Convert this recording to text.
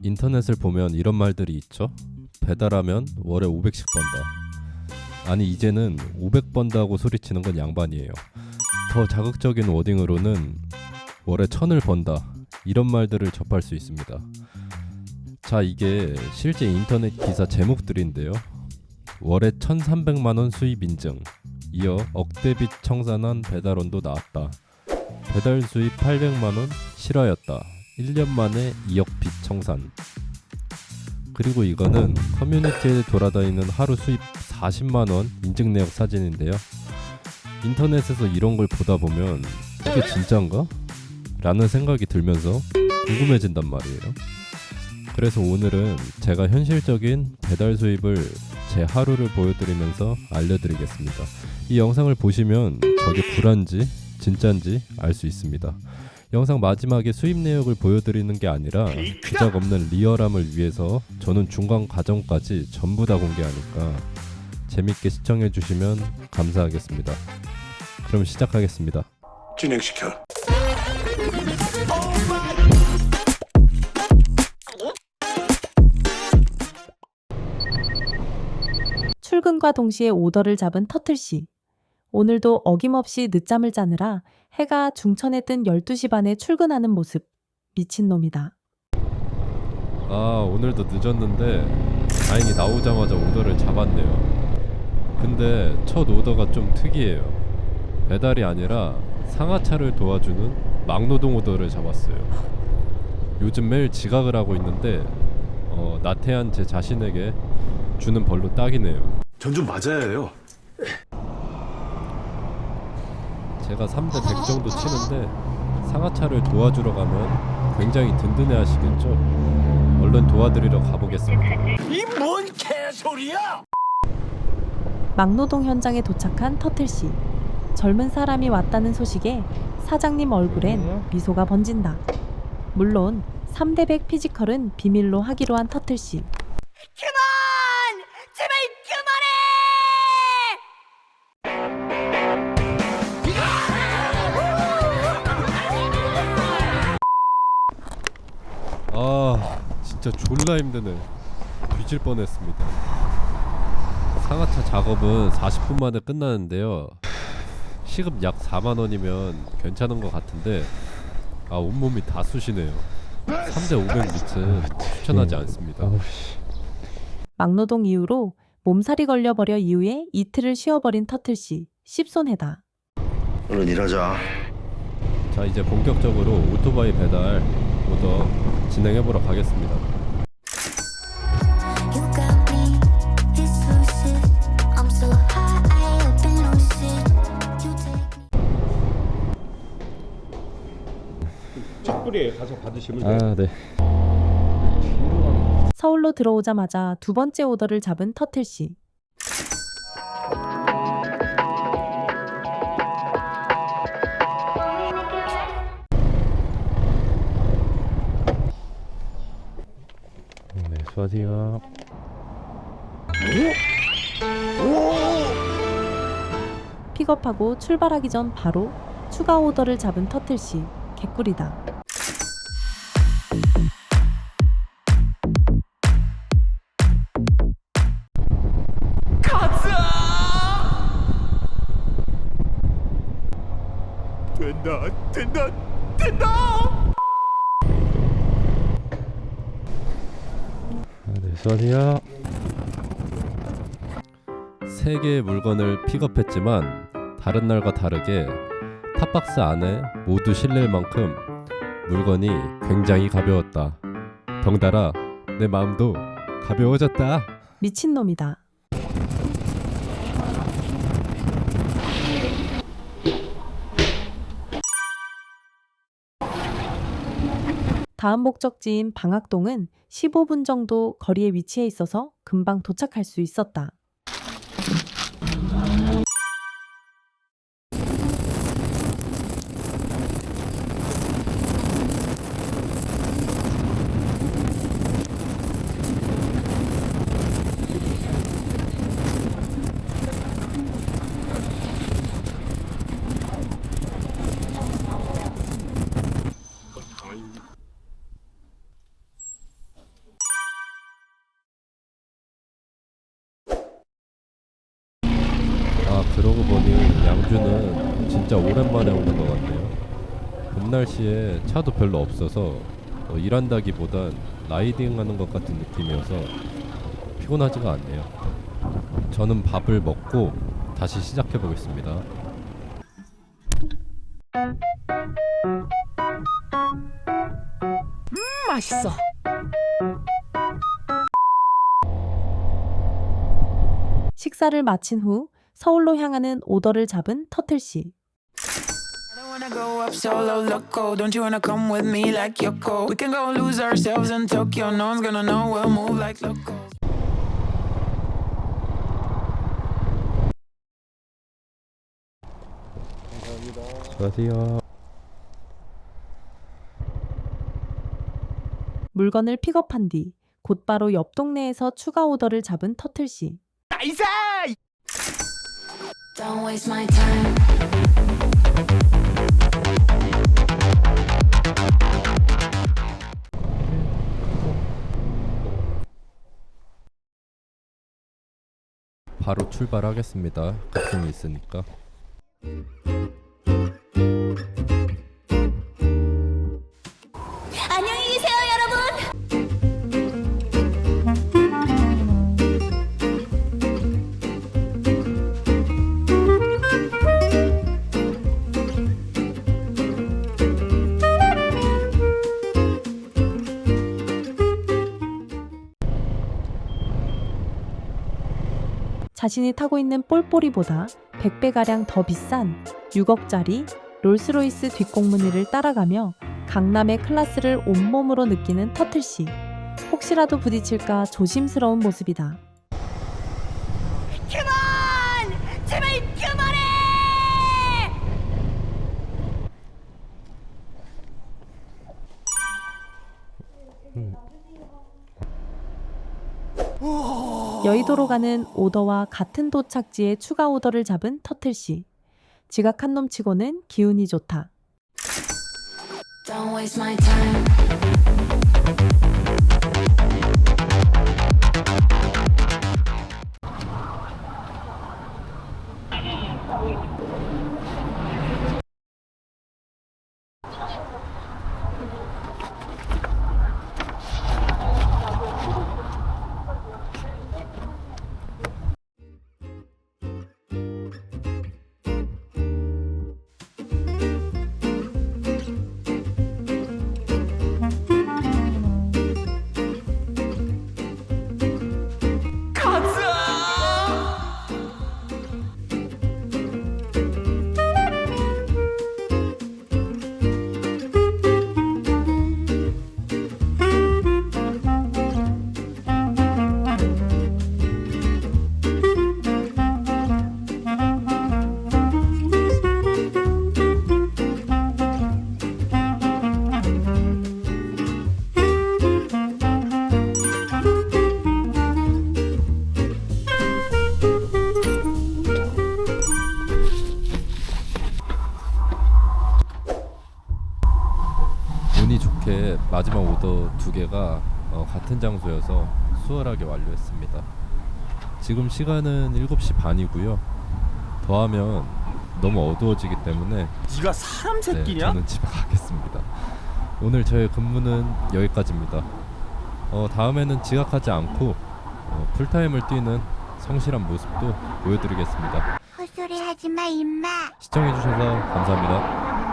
인터넷을 보면 이런 말들이 있죠. 배달하면 월에 500씩 번다. 아니 이제는 500 번다고 소리치는 건 양반이에요. 더 자극적인 워딩으로는 월에 1000을 번다. 이런 말들을 접할 수 있습니다. 자, 이게 실제 인터넷 기사 제목들인데요. 월에 1,300만 원 수입 인증. 이어 억대빚 청산한 배달원도 나왔다. 배달 수입 800만 원 실화였다. 1년 만에 2억 빚 청산. 그리고 이거는 커뮤니티에 돌아다니는 하루 수입 40만 원 인증 내역 사진인데요. 인터넷에서 이런 걸 보다 보면 이게 진짜인가? 라는 생각이 들면서 궁금해진단 말이에요. 그래서 오늘은 제가 현실적인 배달 수입을 제 하루를 보여드리면서 알려드리겠습니다. 이 영상을 보시면 저게 불안지 진짠지 알 수 있습니다. 영상 마지막에 수입 내역을 보여드리는 게 아니라 부작 없는 리얼함을 위해서 저는 중간 과정까지 전부 다 공개하니까 재밌게 시청해 주시면 감사하겠습니다. 그럼 시작하겠습니다. 진행시켜. 출근과 동시에 오더를 잡은 터틀 씨. 오늘도 어김없이 늦잠을 자느라 해가 중천에 뜬 12시 반에 출근하는 모습. 미친놈이다. 아 오늘도 늦었는데 다행히 나오자마자 오더를 잡았네요. 근데 첫 오더가 좀 특이해요. 배달이 아니라 상하차를 도와주는 막노동 오더를 잡았어요. 요즘 매일 지각을 하고 있는데 어, 나태한 제 자신에게 주는 벌로 딱이네요. 전 좀 맞아야 해요. 제가 3대 100 정도 치는데 상하차를 도와주러 가면 굉장히 든든해 하시겠죠? 얼른 도와드리러 가보겠습니다. 이 뭔 개소리야! 막노동 현장에 도착한 터틀 씨. 젊은 사람이 왔다는 소식에 사장님 얼굴엔 미소가 번진다. 물론 3대 100 피지컬은 비밀로 하기로 한 터틀 씨. 그만! 제발 그만해! 진짜 졸라 힘드네. 뒤질 뻔했습니다. 상하차 작업은 40분 만에 끝나는데요. 시급 약 4만원이면 괜찮은 것 같은데 아 온몸이 다 쑤시네요. 3대 500 밑은 추천하지 않습니다. 막노동 이후로 몸살이 걸려버려 이후에 이틀을 쉬어버린 터틀씨. 씹손해다. 얼른 일하자. 자 이제 본격적으로 오토바이 배달 오더 진행해 보러 가겠습니다 take me. 촛불이에요. 가서 받으시면 돼요. 아 네 서울로 들어오자마자 두 번째 오더를 잡은 터틀 씨. 수고하세요 픽업하고 출발하기 전 바로 추가 오더를 잡은 터틀 씨. 개꿀이다. 된다, 된다, 된다! 네, 수고하세요. 세 개의 물건을 픽업했지만 다른 날과 다르게 탑박스 안에 모두 실릴 만큼 물건이 굉장히 가벼웠다. 덩달아 내 마음도 가벼워졌다. 미친놈이다. 다음 목적지인 방학동은 15분 정도 거리에 위치해 있어서 금방 도착할 수 있었다. 그러고 보니 양주는 진짜 오랜만에 오는 것 같네요. 봄 날씨에 차도 별로 없어서 어, 일한다기보단 라이딩하는 것 같은 느낌이어서 피곤하지가 않네요. 저는 밥을 먹고 다시 시작해 보겠습니다. 맛있어. 식사를 마친 후 서울로 향하는 오더를 잡은 터틀 씨. I don't wanna go up solo loco. Don't you wanna come with me like Yoko? We can go lose ourselves in Tokyo. No one's gonna know we'll move like loco. 안녕하세요. 물건을 픽업한 뒤 곧바로 옆 동네에서 추가 오더를 잡은 터틀 씨. 나이스! 바로 출발하겠습니다. 각성이 있으니까. 자신이 타고 있는 폴뽀리보다 100배가량 더 비싼 6억짜리 롤스로이스 뒷공무니를 따라가며 강남의 클라스를 온몸으로 느끼는 터틀 씨. 혹시라도 부딪힐까 조심스러운 모습이다. 그만! 제발 그만해! 여의도로 가는 오더와 같은 도착지에 추가 오더를 잡은 터틀 씨. 지각한 놈 치고는 기운이 좋다. Don't waste my time. 오더 두 개가 어, 같은 장소여서 수월하게 완료했습니다. 지금 시간은 7시 반이고요. 더하면 너무 어두워지기 때문에 네가 사람 네, 새끼냐? 저는 집에 가겠습니다. 오늘 저의 근무는 여기까지입니다. 어, 다음에는 지각하지 않고 어, 풀타임을 뛰는 성실한 모습도 보여드리겠습니다. 헛소리 하지 마, 임마. 시청해주셔서 감사합니다.